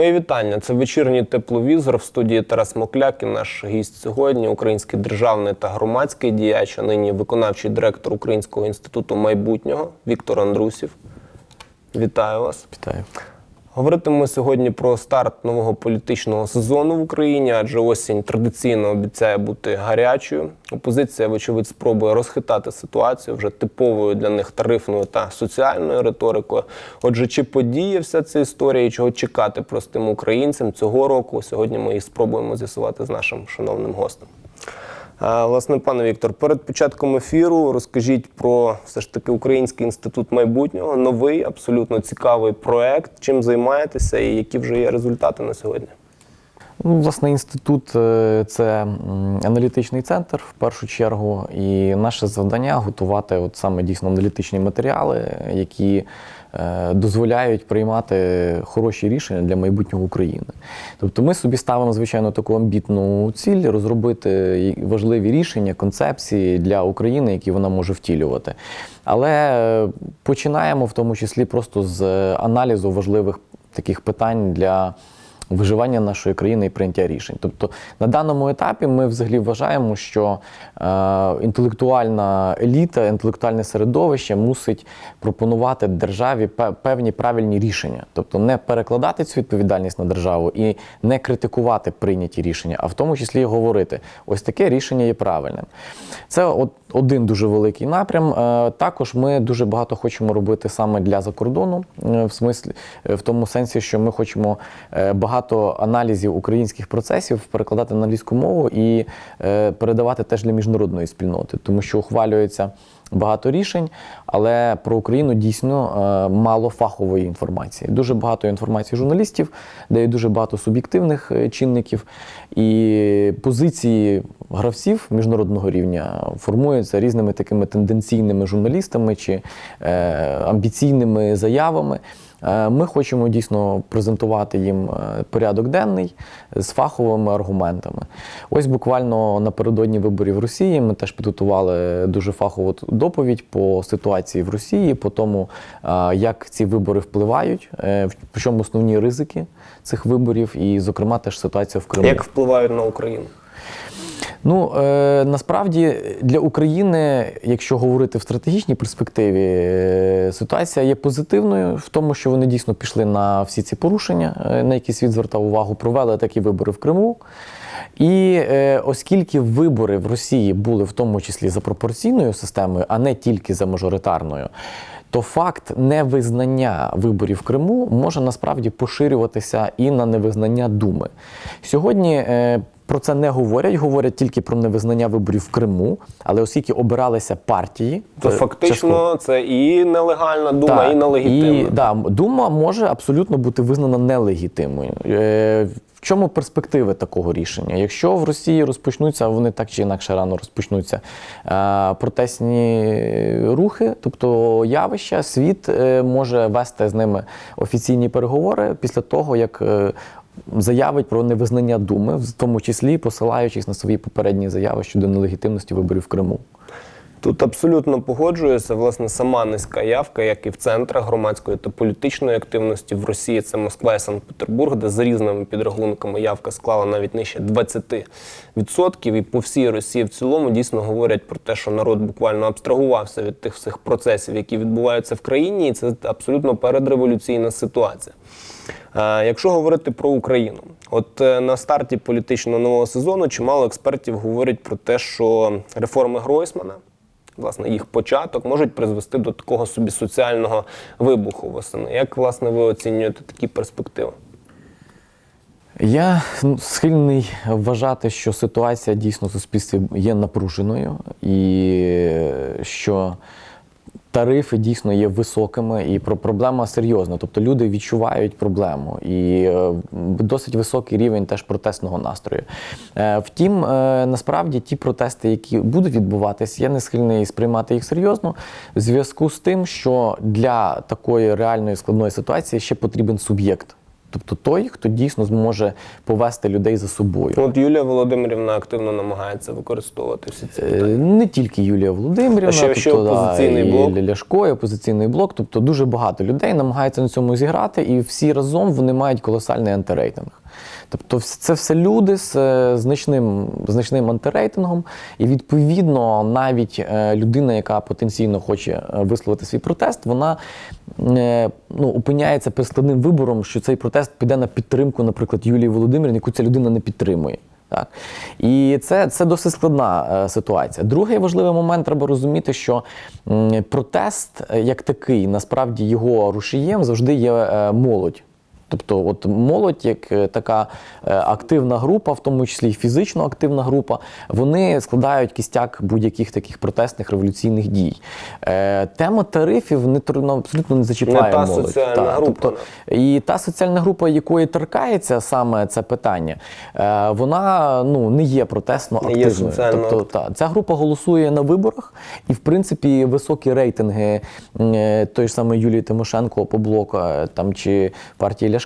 Мої вітання. Це вечірній тепловізор в студії Тарас Мокляк і наш гість сьогодні, український державний та громадський діяч, а нині виконавчий директор Українського інституту майбутнього Віктор Андрусів. Вітаю вас. Вітаю. Говоритимемо сьогодні про старт нового політичного сезону в Україні, адже осінь традиційно обіцяє бути гарячою. Опозиція, вочевидь, спробує розхитати ситуацію вже типовою для них тарифною та соціальною риторикою. Отже, чи подіє вся ця історія і чого чекати простим українцям цього року? Сьогодні ми їх спробуємо з'ясувати з нашим шановним гостем. Власне, пане Віктор, перед початком ефіру розкажіть про все ж таки Український інститут майбутнього, новий, абсолютно цікавий проект. Чим займаєтеся і які вже є результати на сьогодні? Ну, власне, інститут е, це аналітичний центр в першу чергу, і наше завдання готувати от саме дійсно аналітичні матеріали, які дозволяють приймати хороші рішення для майбутнього України. Тобто ми собі ставимо, звичайно, таку амбітну ціль розробити важливі рішення, концепції для України, які вона може втілювати. Але е, починаємо в тому числі просто з аналізу важливих таких питань для виживання нашої країни і прийняття рішень. Тобто на даному етапі ми взагалі вважаємо, що е, інтелектуальна еліта, інтелектуальне середовище мусить пропонувати державі певні правильні рішення, тобто не перекладати цю відповідальність на державу і не критикувати прийняті рішення, а в тому числі і говорити: ось таке рішення є правильним. Це от один дуже великий напрям. Е, Також ми дуже багато хочемо робити саме для закордону, е, в смислі е, в тому сенсі, що ми хочемо багато аналізів українських процесів перекладати на англійську мову і передавати теж для міжнародної спільноти, тому що ухвалюється. Багато рішень, але про Україну дійсно е, мало фахової інформації. Дуже багато інформації журналістів, де є дуже багато суб'єктивних е, чинників, і позиції гравців міжнародного рівня формуються різними такими тенденційними журналістами чи е, амбіційними заявами. Е, Ми хочемо дійсно презентувати їм е, порядок денний з фаховими аргументами. Ось буквально напередодні виборів Росії ми теж підготували дуже фахову доповідь по ситуації в Росії, по тому, е, як ці вибори впливають, в чому основні ризики цих виборів, і, зокрема, теж ситуація в Криму. Як впливають на Україну? Ну е, насправді для України, якщо говорити в стратегічній перспективі, е, ситуація є позитивною в тому, що вони дійсно пішли на всі ці порушення, е, на які світ звертав увагу, провели такі вибори в Криму. І е, оскільки вибори в Росії були в тому числі за пропорційною системою, а не тільки за мажоритарною, то факт невизнання виборів в Криму може насправді поширюватися і на невизнання Думи. Сьогодні е, про це не говорять, говорять тільки про невизнання виборів в Криму, але оскільки обиралися партії, То е, фактично частково- це і нелегальна дума, так, і нелегітимна. І, да, дума може абсолютно бути визнана нелегітимною. Е, в чому перспективи такого рішення? Якщо в Росії розпочнуться, а вони так чи інакше рано розпочнуться е, протестні рухи, тобто явища, світ е, може вести з ними офіційні переговори після того, як заявить про невизнання думи, в тому числі посилаючись на свої попередні заяви щодо нелегітимності виборів в Криму. Тут абсолютно погоджуюся. Власне, сама низька явка, як і в центрах громадської та політичної активності в Росії, це Москва і Санкт-Петербург, де за різними підрахунками явка склала навіть нижче 20%. І по всій Росії в цілому дійсно говорять про те, що народ буквально абстрагувався від тих всіх процесів, які відбуваються в країні, і це абсолютно передреволюційна ситуація. Е, Якщо говорити про Україну, от е, на старті політичного нового сезону чимало експертів говорять про те, що реформи Гройсмана, власне, їх початок можуть призвести до такого собі соціального вибуху восени. Як власне ви оцінюєте такі перспективи? Я ну, схильний вважати, що ситуація дійсно в суспільстві є напруженою, і що тарифи дійсно є високими, і про проблема серйозна. Тобто люди відчувають проблему, і е, досить високий рівень теж протестного настрою. Е, Втім, е, насправді ті протести, які будуть відбуватись, я не схильний сприймати їх серйозно в зв'язку з тим, що для такої реальної складної ситуації ще потрібен суб'єкт. Тобто той, хто дійсно зможе повести людей за собою. От Юлія Володимирівна активно намагається використовувати всі ці Е, питання. Не тільки Юлія Володимирівна, А ще- ще опозиційний да, опозиційний і. Ляшко, і опозиційний блок. Тобто дуже багато людей намагаються на цьому зіграти, і всі разом вони мають колосальний антирейтинг. Тобто, це все люди з е, значним, значним антирейтингом, і відповідно навіть е, людина, яка потенційно хоче е, висловити свій протест, вона ну, опиняється перед складним вибором, що цей протест піде на підтримку, наприклад, Юлії Володимирівни, яку ця людина не підтримує. Так. І це, це досить складна ситуація. Другий важливий момент треба розуміти, що протест як такий, насправді його рушієм завжди є молодь. Тобто, от молодь, як е, така е, активна група, в тому числі і фізично активна група, вони складають кістяк будь-яких таких протестних революційних дій. Е, Тема тарифів не ну, абсолютно не зачіпає Не та молодь. соціальна Та, група, Тобто, і та соціальна група, якої торкається саме це питання, вона ну не є протестно є активною. соціально тобто, та, ця група голосує на виборах, і в принципі високі рейтинги той ж самої Юлії Тимошенко по блоку е, там чи партії Ляшка,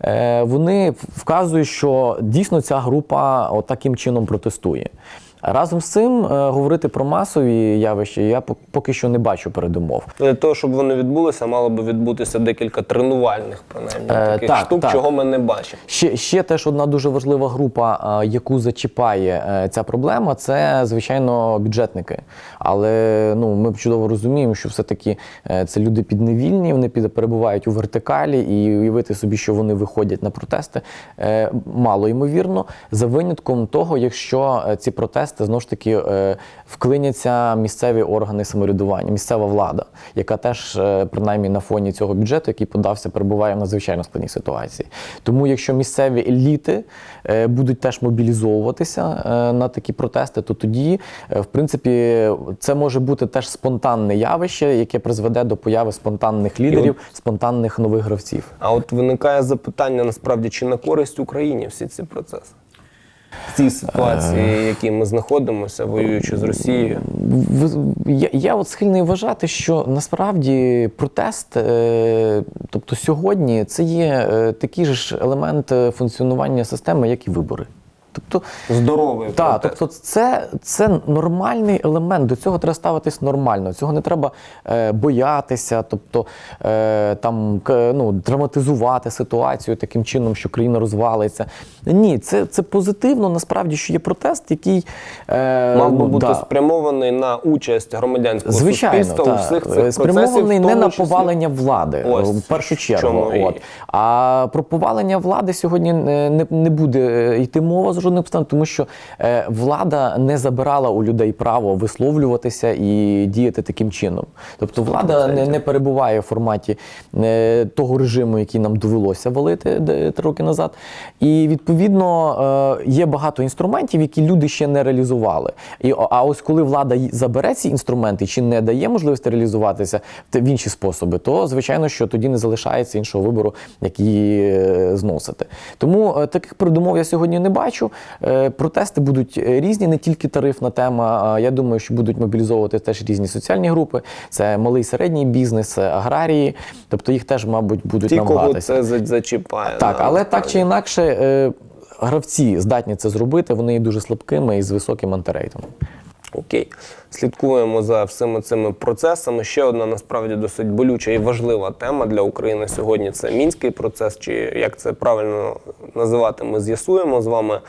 е, вони вказують, що дійсно ця група от таким чином протестує. Разом з цим е, говорити про масові явища я пок- поки що не бачу передумов. Для того, щоб вони відбулися, мало би відбутися декілька тренувальних, принаймні, Е, таких так, штук, так. чого ми не бачимо. Ще, ще теж одна дуже важлива група, е, яку зачіпає ця проблема, це звичайно бюджетники. Але ну ми чудово розуміємо, що все-таки це люди підневільні, вони перебувають у вертикалі, і уявити собі, що вони виходять на протести, мало ймовірно, за винятком того, якщо ці протести знову ж таки е, вклиняться місцеві органи самоврядування, місцева влада, яка теж е, принаймні на фоні цього бюджету, який подався, перебуває в надзвичайно складній ситуації. Тому, якщо місцеві еліти е, будуть теж мобілізовуватися на такі протести, то тоді, в принципі, це може бути теж спонтанне явище, яке призведе до появи спонтанних лідерів, спонтанних нових гравців. А от виникає запитання насправді, чи на користь Україні всі ці процеси? В цій ситуації, Е. в якій ми знаходимося, воюючи з Росією. Я, я от схильний вважати, що насправді протест, е, тобто сьогодні, це є е, такий же ж елемент функціонування системи, як і вибори. Тобто, Здоровий протест. тобто це, це нормальний елемент. До цього треба ставитись нормально. Цього не треба е, боятися, тобто е, там к- ну, драматизувати ситуацію таким чином, що країна розвалиться. Ні, це, це позитивно. Насправді, що є протест, який е, Мав би ну, бути да. спрямований на участь громадянського Звичайно, суспільства у всіх цих Е, спрямований не на числі- повалення влади Ось, в першу чому чергу. і- От. А про повалення влади сьогодні не, не, не буде е, йти мова з жодним обставин, тому що е, влада не забирала у людей право висловлюватися і діяти таким чином. Тобто влада не, не перебуває в форматі е, того режиму, який нам довелося валити три роки назад. І відповідно е, є багато інструментів, які люди ще не реалізували. І, а ось коли влада забере ці інструменти чи не дає можливості реалізуватися в- в інші способи, то звичайно, що тоді не залишається іншого вибору, як її е, зносити. Тому е, таких передумов я сьогодні не бачу. Е, Протести будуть е, різні, не тільки тарифна тема. Я думаю, що будуть мобілізовувати теж різні соціальні групи. Це малий середній бізнес, аграрії. Тобто їх теж, мабуть, будуть Ті, кого намагатися. це зачіпає. Так, але так чи інакше, е, гравці здатні це зробити, вони є дуже слабкими і з високим антирейтингом. Окей, слідкуємо за всіми цими процесами. Ще одна насправді досить болюча і важлива тема для України сьогодні. Це мінський процес, чи як це правильно називати, ми з'ясуємо з вами.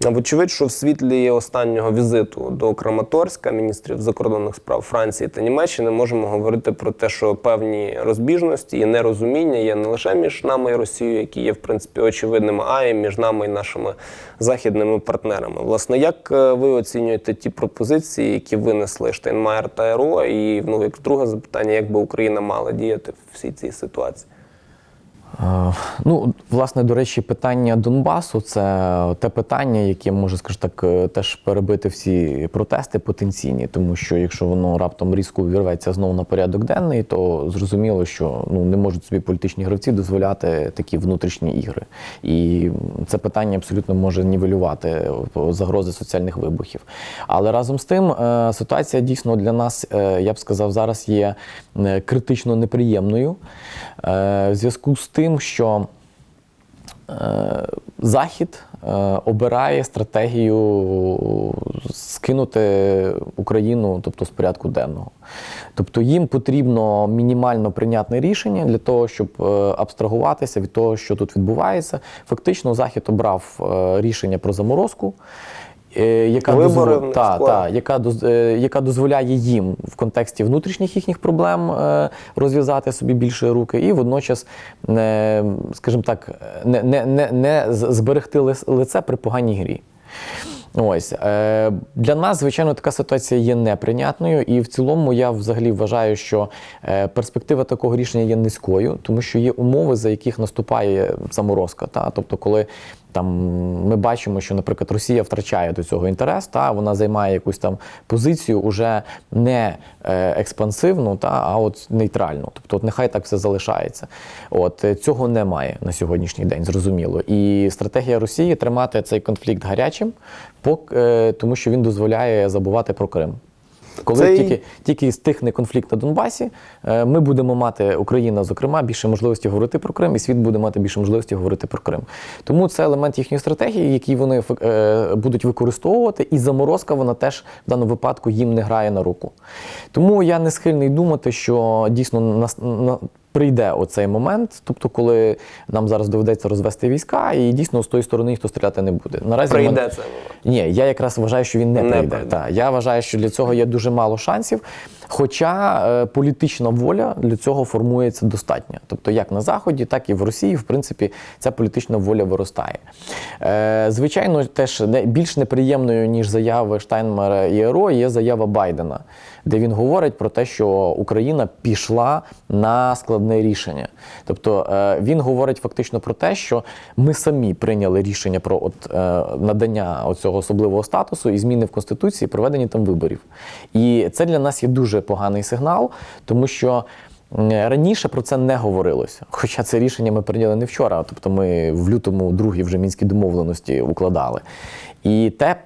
Вочевидь, що в світлі останнього візиту до Краматорська міністрів закордонних справ Франції та Німеччини можемо говорити про те, що певні розбіжності і нерозуміння є не лише між нами і Росією, які є в принципі очевидними, а й між нами і нашими західними партнерами. Власне, як е, ви оцінюєте ті пропозиції, які винесли Штейнмаєр та РО? І ну, як друге запитання, як би Україна мала діяти в всій цій ситуації? Е, Ну, власне, до речі, питання Донбасу це те питання, яке може, скажімо так, е, теж перебити всі протести потенційні, тому що якщо воно раптом різко увірветься знову на порядок денний, то зрозуміло, що ну не можуть собі політичні гравці дозволяти такі внутрішні ігри. І це питання абсолютно може нівелювати е, загрози соціальних вибухів. Але разом з тим ситуація дійсно для нас, я б сказав, зараз є критично неприємною. В зв'язку з тим, що Е, Захід е, обирає стратегію скинути Україну, тобто з порядку денного. Тобто їм потрібно мінімально прийнятне рішення для того, щоб е, абстрагуватися від того, що тут відбувається. Фактично, Захід обрав рішення про заморозку. Е, Яка, Вибори дозвол- та, та, яка, доз- е, яка дозволяє їм в контексті внутрішніх їхніх проблем е, розв'язати собі більше руки, і водночас, скажімо так, не, не, не, не зберегти лице при поганій грі. Ось для нас, звичайно, така ситуація є неприйнятною, і в цілому я взагалі вважаю, що перспектива такого рішення є низькою, тому що є умови, за яких наступає заморозка. Та? Тобто, коли там ми бачимо, що, наприклад, Росія втрачає до цього інтерес, та вона займає якусь там позицію уже не е, експансивну, та а от нейтральну. Тобто, от нехай так все залишається. От е, цього немає на сьогоднішній день, зрозуміло. І стратегія Росії тримати цей конфлікт гарячим, пок- е, тому що він дозволяє забувати про Крим. Коли Цей... тільки, тільки стихне конфлікт на Донбасі, е, ми будемо мати Україна, зокрема, більше можливості говорити про Крим, і світ буде мати більше можливості говорити про Крим. Тому це елемент їхньої стратегії, який вони е, будуть використовувати, і заморозка вона теж в даному випадку їм не грає на руку. Тому я не схильний думати, що дійсно нас на. Прийде оцей момент, тобто, коли нам зараз доведеться розвести війська, і дійсно з тої сторони ніхто стріляти не буде. Наразі мене- Прийде цей момент. ні, я якраз вважаю, що він не, Не прийде. прийде. Та, я вважаю, що для цього є дуже мало шансів. Хоча е, політична воля для цього формується достатньо. Тобто, як на Заході, так і в Росії, в принципі, ця політична воля виростає. Е, звичайно, теж більш неприємною, ніж заяви Штайнмера і Еро, є заява Байдена, де він говорить про те, що Україна пішла на складне рішення. Тобто е, він говорить фактично про те, що ми самі прийняли рішення про от, надання цього особливого статусу і зміни в Конституції, проведення там виборів. І це для нас є дуже поганий сигнал, тому що. Раніше про це не говорилося, хоча це рішення ми прийняли не вчора, тобто ми в лютому другі вже мінські домовленості укладали. І те,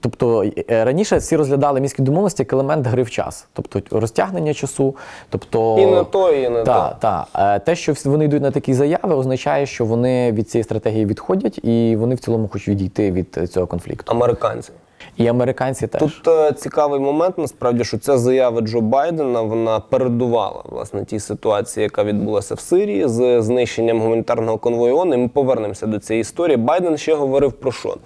тобто е, раніше всі розглядали мінські домовленості як елемент гри в час, тобто розтягнення часу, тобто І не то, і не та, то. та. Е, Те, що всі- вони йдуть на такі заяви, означає, що вони від цієї стратегії відходять, і вони в цілому хочуть відійти від е, цього конфлікту. Американці. І американці теж. Тут е, цікавий момент, насправді, що ця заява Джо Байдена вона передувала власне тій ситуації, яка відбулася в Сирії з знищенням гуманітарного конвою ООН. І Ми повернемося до цієї історії. Байден ще говорив про що?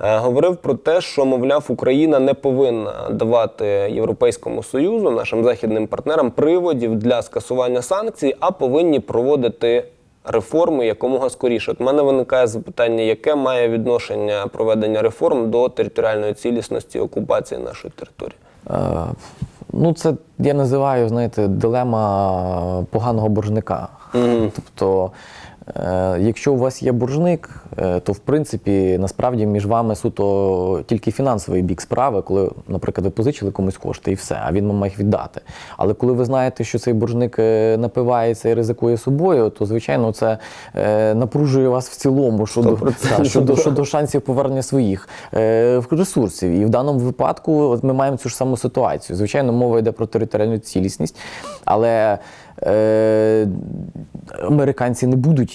Е, Говорив про те, що, мовляв, Україна не повинна давати Європейському Союзу, нашим західним партнерам, приводів для скасування санкцій, а повинні проводити реформи якомога скоріше. От мене виникає запитання, яке має відношення проведення реформ до територіальної цілісності окупації нашої території? Е, Ну, це я називаю, знаєте, дилема поганого боржника. Тобто, е, якщо у вас є боржник, е, то в принципі насправді між вами суто тільки фінансовий бік справи, коли, наприклад, ви позичили комусь кошти і все, а він вам має їх віддати. Але коли ви знаєте, що цей боржник е, напивається і ризикує собою, то звичайно це е, напружує вас в цілому щодо, та, щодо, щодо шансів повернення своїх е, ресурсів. І в даному випадку ми маємо цю ж саму ситуацію. Звичайно, мова йде про територіальну цілісність, але е, американці не будуть,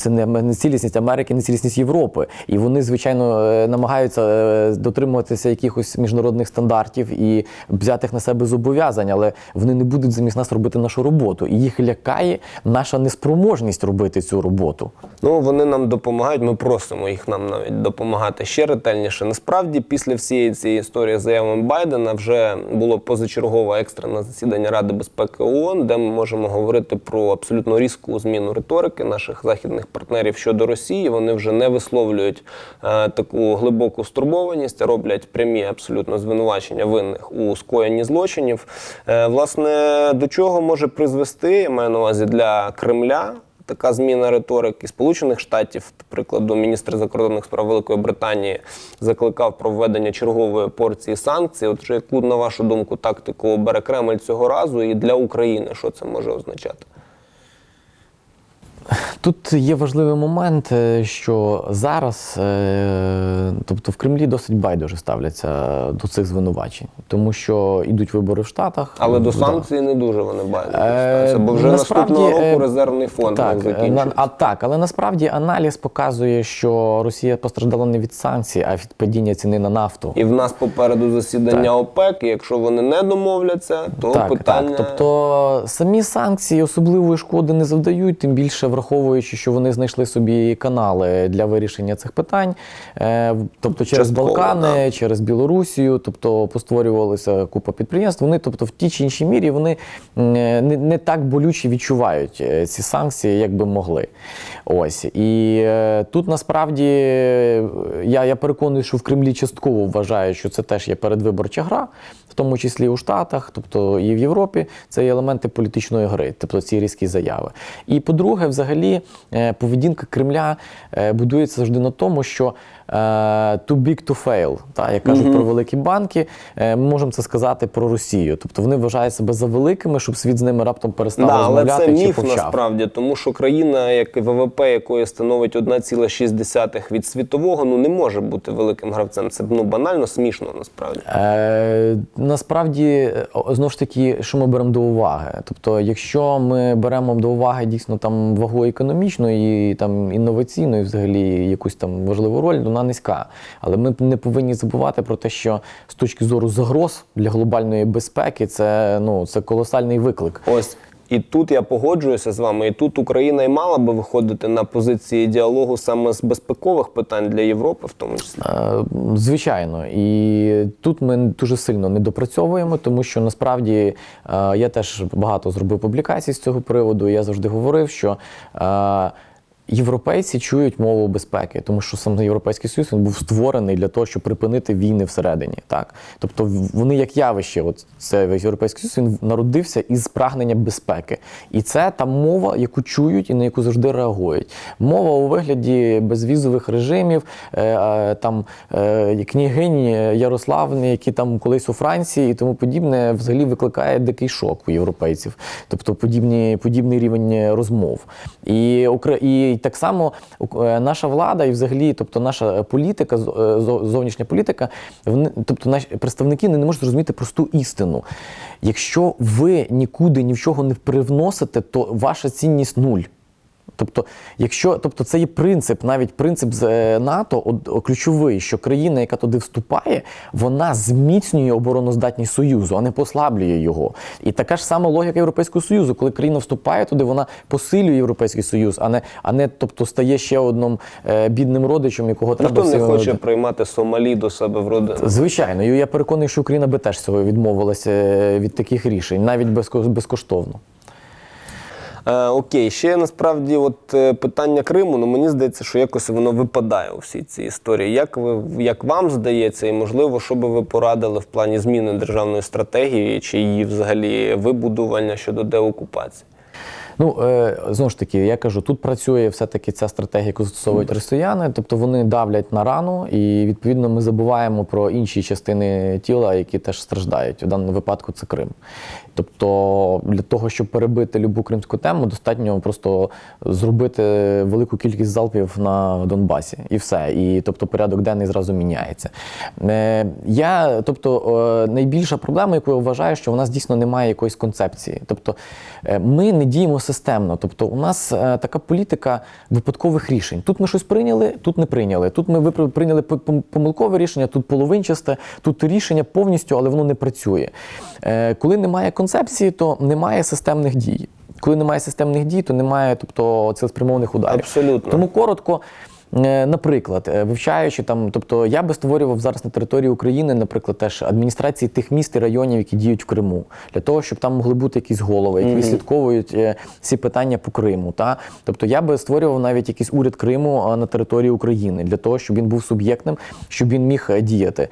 це не, не цілісність Америки, не цілісність Європи. І вони, звичайно, е, намагаються е, дотримуватися якихось міжнародних стандартів і взятих на себе зобов'язань, але вони не будуть замість нас робити нашу роботу. І їх лякає наша неспроможність робити цю роботу. Ну, вони нам допомагають, ми просимо їх нам навіть допомагати ще ретельніше. Насправді, після всієї цієї історії з заявами Байдена вже було позачергове екстрене засідання Ради безпеки ООН, де ми можемо говорити про абсолютно різку зміну риторики наших західних партнерів щодо Росії. Вони вже не висловлюють е, таку глибоку стурбованість, а роблять прямі абсолютно звинувачення винних у скоєнні злочинів. Е, власне, до чого може призвести, я маю на увазі для Кремля така зміна риторики Сполучених Штатів, до прикладу, міністр закордонних справ Великої Британії закликав про введення чергової порції санкцій. Отже, яку на вашу думку тактику обере Кремль цього разу, і для України що це може означати? Тут є важливий момент, е, що зараз, е, тобто в Кремлі досить байдуже ставляться до цих звинувачень, тому що йдуть вибори в Штатах. Але до Да. санкцій не дуже вони Е, байдуть. Бо вже насправді, наступного е, року резервний фонд Так, е, закінчиться. а так, але насправді аналіз показує, що Росія постраждала не від санкцій, а від падіння ціни на нафту. І в нас попереду засідання Так. ОПЕК, і якщо вони не домовляться, то Так, питання. так. Тобто самі санкції особливої шкоди не завдають, тим більше враховуючи, що вони знайшли собі канали для вирішення цих питань. Е, Тобто через Частково, Балкани, через Білорусію, тобто постворювалася купа підприємств. Вони, тобто, в тій чи іншій мірі, вони не, не так болюче відчувають е, ці санкції, як би могли. Ось і е, тут насправді е, я, я переконаний, що в Кремлі частково вважають, що це теж є передвиборча гра, в тому числі у Штатах, тобто і в Європі, це є елементи політичної гри, тобто ці різкі заяви. І по-друге, взагалі, е, поведінка Кремля е, будується завжди на тому, що too big to fail, та, як кажуть про великі банки, е, ми можемо це сказати про Росію. Тобто вони вважають себе за великими, щоб світ з ними раптом перестав Да, але розмовляти це чи міф почав. насправді, тому що країна, як ВВП, якої становить 1,6 від світового, ну не може бути великим гравцем. Це ну банально смішно насправді. Е, насправді, е, знову ж таки, що ми беремо до уваги? Тобто, якщо ми беремо до уваги дійсно там вагу економічну і там інноваційну, і взагалі якусь там важливу роль, вона низька. Але ми не повинні забувати про те, що з точки зору загроз для глобальної безпеки це ну це колосальний виклик. Ось. І тут я погоджуюся з вами. І тут Україна і мала би виходити на позиції діалогу саме з безпекових питань для Європи, в тому числі. Е, Звичайно, і тут ми дуже сильно не допрацьовуємо, тому що насправді е, я теж багато зробив публікацій з цього приводу. Я завжди говорив, що е, європейці чують мову безпеки, тому що сам Європейський Союз він був створений для того, щоб припинити війни всередині. Так, тобто вони як явище, от це європейський Союз, він народився із прагнення безпеки, і це та мова, яку чують і на яку завжди реагують. Мова у вигляді безвізових режимів, е, е, там е, княгині Ярославни, які там колись у Франції і тому подібне, взагалі викликає дикий шок у європейців, тобто подібні, подібний рівень розмов. І, і так само е, наша влада, і взагалі, тобто наша політика, е, зовнішня політика, тобто наші представники не можуть зрозуміти просту істину. Якщо ви нікуди ні в чого не привносите, то ваша цінність нуль. Тобто, якщо тобто це є принцип, навіть принцип з е, НАТО, ключовий, що країна, яка туди вступає, вона зміцнює обороноздатність Союзу, а не послаблює його. І така ж сама логіка Європейського Союзу, коли країна вступає туди, вона посилює Європейський Союз, а не, а не тобто стає ще одним е, бідним родичем, якого треба Ніхто не хоче приймати Сомалі до себе в родину. Звичайно, і я переконаний, що Україна би теж цього відмовилася е, від таких рішень, навіть безко- безкоштовно. Е, окей, ще насправді, от е, питання Криму, ну мені здається, що якось воно випадає у всій цій історії. Як ви як вам здається, і можливо, що би ви порадили в плані зміни державної стратегії чи її взагалі вибудування щодо деокупації? Ну е, знову ж таки, я кажу, тут працює все-таки ця стратегія, яку застосовують росіяни, тобто вони давлять на рану, і відповідно ми забуваємо про інші частини тіла, які теж страждають. У даному випадку це Крим. Тобто, для того, щоб перебити любу кримську тему, достатньо просто зробити велику кількість залпів на Донбасі, і все. І тобто порядок денний зразу міняється. Е, я, тобто, е, найбільша проблема, яку я вважаю, що у нас дійсно немає якоїсь концепції. Тобто, е, ми не діємо системно. Тобто, у нас така політика випадкових рішень. Тут ми щось прийняли, тут не прийняли. Тут ми прийняли помилкове рішення, тут половинчасте, тут рішення повністю, але воно не працює. Коли немає концепції, то немає системних дій. Коли немає системних дій, то немає тобто, цілеспрямованих ударів. Абсолютно. Тому коротко. Е, Наприклад, е, вивчаючи там, тобто я би створював зараз на території України, наприклад, теж адміністрації тих міст і районів, які діють в Криму, для того, щоб там могли бути якісь голови, які відслідковують е, всі питання по Криму. Та тобто я би створював навіть якийсь уряд Криму на території України для того, щоб він був суб'єктним, щоб він міг діяти,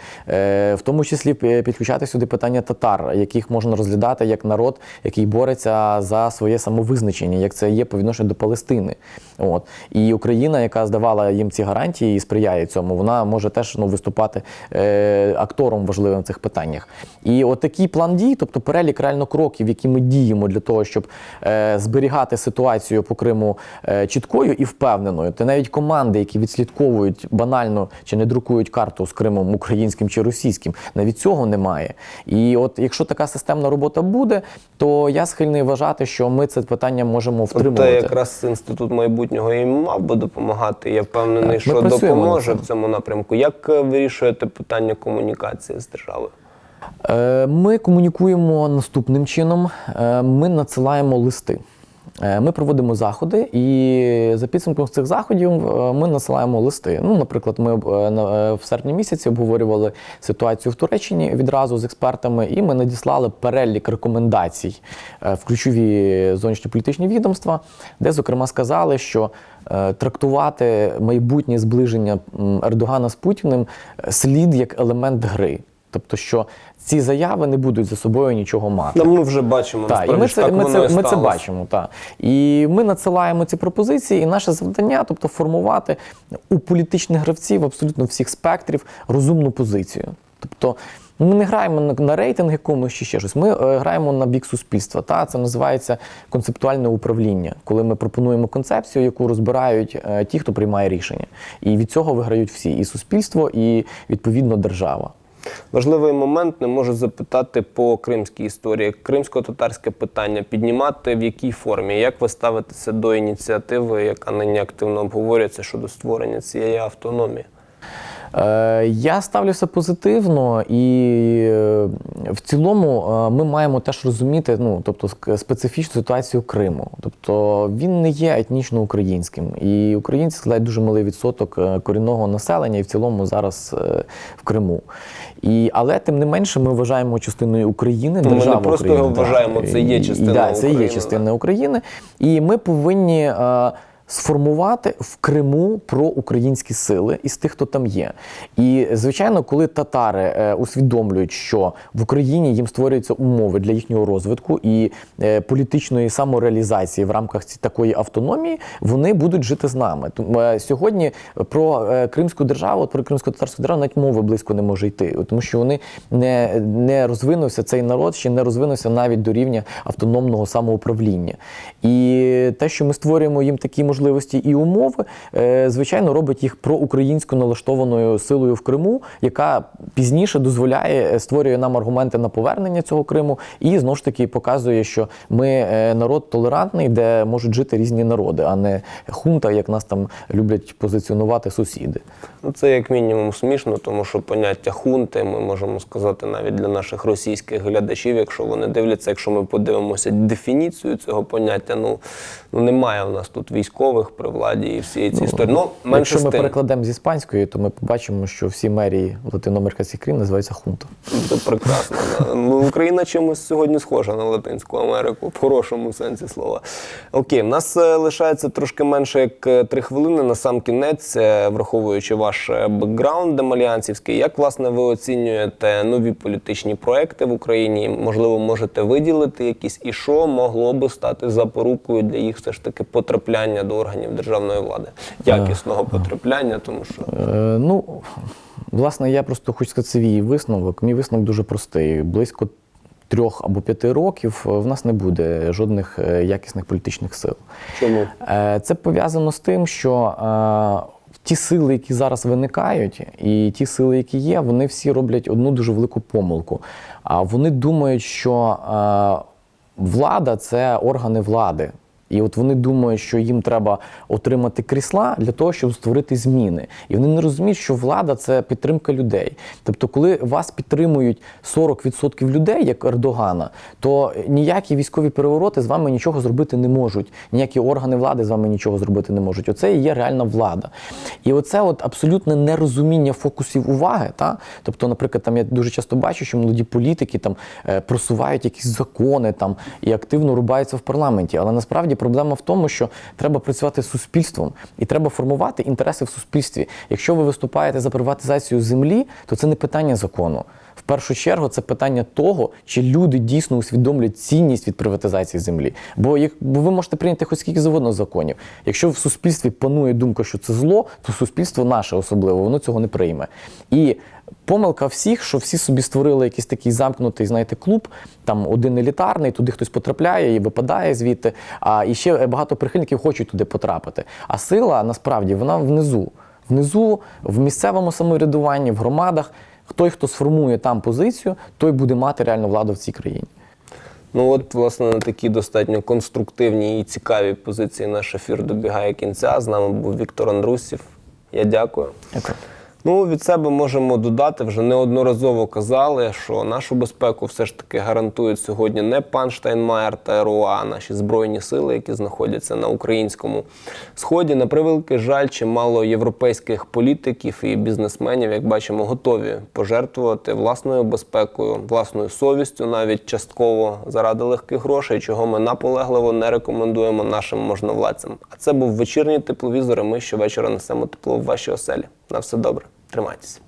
в тому числі підключати сюди питання татар, яких можна розглядати як народ, який бореться за своє самовизначення, як це є по відношенню до Палестини. От і Україна, яка здавала їм ці гарантії і сприяє цьому. Вона може теж ну, виступати е, актором важливим в цих питаннях. І от такий план дій, тобто перелік реально кроків, які ми діємо для того, щоб е, зберігати ситуацію по Криму е, чіткою і впевненою. Та навіть команди, які відслідковують банально чи не друкують карту з Кримом українським чи російським, навіть цього немає. І от якщо така системна робота буде, то я схильний вважати, що ми це питання можемо втримувати. якраз інститут майбутнього і мав би допомагати. Я впевнений, що працюємо допоможе в цьому напрямку. Як е, вирішуєте питання комунікації з державою? Е, Ми комунікуємо наступним чином: Е, ми надсилаємо листи. Ми проводимо заходи, і за підсумком цих заходів ми насилаємо листи. Ну, наприклад, ми в серпні місяці обговорювали ситуацію в Туреччині відразу з експертами, і ми надіслали перелік рекомендацій в ключові зовнішньополітичні відомства, де, зокрема, сказали, що трактувати майбутнє зближення Ердогана з Путіним е, слід як елемент гри. Тобто, що ці заяви не будуть за собою нічого мати. Та ми вже бачимо, Так, і ми це, так ми, це, ми це бачимо. Так. І ми надсилаємо ці пропозиції, і наше завдання, тобто формувати у політичних гравців абсолютно всіх спектрів розумну позицію. Тобто ми не граємо на, на рейтинг якомусь чи ще щось. Ми е, граємо на бік суспільства. Та це називається концептуальне управління, коли ми пропонуємо концепцію, яку розбирають е, ті, хто приймає рішення. І від цього виграють всі: і суспільство, і відповідно держава. Важливий момент не можу запитати по кримській історії. Кримсько-татарське питання піднімати в якій формі? Як ви ставитеся до ініціативи, яка нині активно обговорюється щодо створення цієї автономії? Е, Я ставлюся позитивно, і е, в цілому е, ми маємо теж розуміти, ну тобто специфічну ситуацію Криму. Тобто він не є етнічно українським, і українці складають дуже малий відсоток корінного населення, і в цілому зараз в Криму. І але тим не менше, ми вважаємо частиною України. Ми не просто України, його так. вважаємо, це є частина да, це України, є частина України, і ми повинні. Сформувати в Криму проукраїнські сили із тих, хто там є. І звичайно, коли татари е, усвідомлюють, що в Україні їм створюються умови для їхнього розвитку і е, політичної самореалізації в рамках такої автономії, вони будуть жити з нами. Е, сьогодні про Кримську державу, про кримсько-татарську державу навіть мови близько не може йти, тому що вони не, не розвинувся цей народ, ще не розвинувся навіть до рівня автономного самоуправління. І те, що ми створюємо їм такі можливості і умови, е, звичайно, робить їх проукраїнсько налаштованою силою в Криму, яка пізніше дозволяє е, створює нам аргументи на повернення цього Криму, і знову ж таки показує, що ми е, народ толерантний, де можуть жити різні народи, а не хунта, як нас там люблять позиціонувати сусіди. Ну, це як мінімум смішно, тому що поняття хунти ми можемо сказати навіть для наших російських глядачів, якщо вони дивляться, якщо ми подивимося дефініцію цього поняття, ну, ну немає у нас тут військових при владі і всієї цієї історії. Ну, менше Якщо ми тим. перекладемо з іспанської, то ми побачимо, що всі мерії латиноамериканських країн називаються хунта. Це прекрасно. Ну, Україна чимось сьогодні схожа на Латинську Америку, в хорошому сенсі слова. Окей, в нас е, лишається трошки менше як е, три хвилини. На сам кінець, е, враховуючи ваш е, бекграунд демальянцівський, як власне ви оцінюєте нові політичні проекти в Україні? Можливо, можете виділити якісь і що могло би стати запорукою для їх все ж таки потрапляння до органів державної влади, якісного потрапляння, тому що Е, ну, власне, я просто хочу сказати свій висновок. Мій висновок дуже простий. Близько трьох або п'яти років е, в нас не буде жодних е, якісних політичних сил. чому? Е, Це пов'язано з тим, що е, ті сили, які зараз виникають, і ті сили, які є, вони всі роблять одну дуже велику помилку. А вони думають, що е, влада це органи влади. І от вони думають, що їм треба отримати крісла для того, щоб створити зміни. І вони не розуміють, що влада це підтримка людей. Тобто, коли вас підтримують 40% людей, як Ердогана, то ніякі військові перевороти з вами нічого зробити не можуть. Ніякі органи влади з вами нічого зробити не можуть. Оце і є реальна влада. І оце от абсолютне нерозуміння фокусів уваги. Та? Тобто, наприклад, там я дуже часто бачу, що молоді політики там е, просувають якісь закони там і активно рубаються в парламенті. Але насправді проблема в тому, що треба працювати з суспільством і треба формувати інтереси в суспільстві. Якщо ви виступаєте за приватизацію землі, то це не питання закону. В першу чергу це питання того, чи люди дійсно усвідомлюють цінність від приватизації землі. Бо як бо ви можете прийняти хоч скільки завгодно законів. Якщо в суспільстві панує думка, що це зло, то суспільство наше особливо воно цього не прийме. І помилка всіх, що всі собі створили якийсь такий замкнутий, знаєте, клуб, там один елітарний, туди хтось потрапляє і випадає звідти. А і ще багато прихильників хочуть туди потрапити. А сила насправді вона внизу. Внизу, в місцевому самоврядуванні, в громадах. Той, хто сформує там позицію, той буде мати реальну владу в цій країні. Ну от, власне, на такій достатньо конструктивній і цікавій позиції наш ефір добігає кінця. З нами був Віктор Андрусів. Я дякую. Дякую. Ну, від себе можемо додати, вже неодноразово казали, що нашу безпеку все ж таки гарантують сьогодні не пан Штайнмаєр та РУА, а наші збройні сили, які знаходяться на українському сході. На превеликий жаль, чимало європейських політиків і бізнесменів, як бачимо, готові пожертвувати власною безпекою, власною совістю, навіть частково заради легких грошей, чого ми наполегливо не рекомендуємо нашим можновладцям. А це був вечірній тепловізор. і Ми щовечора несемо тепло в ваші оселі. На все добре, тримайтеся.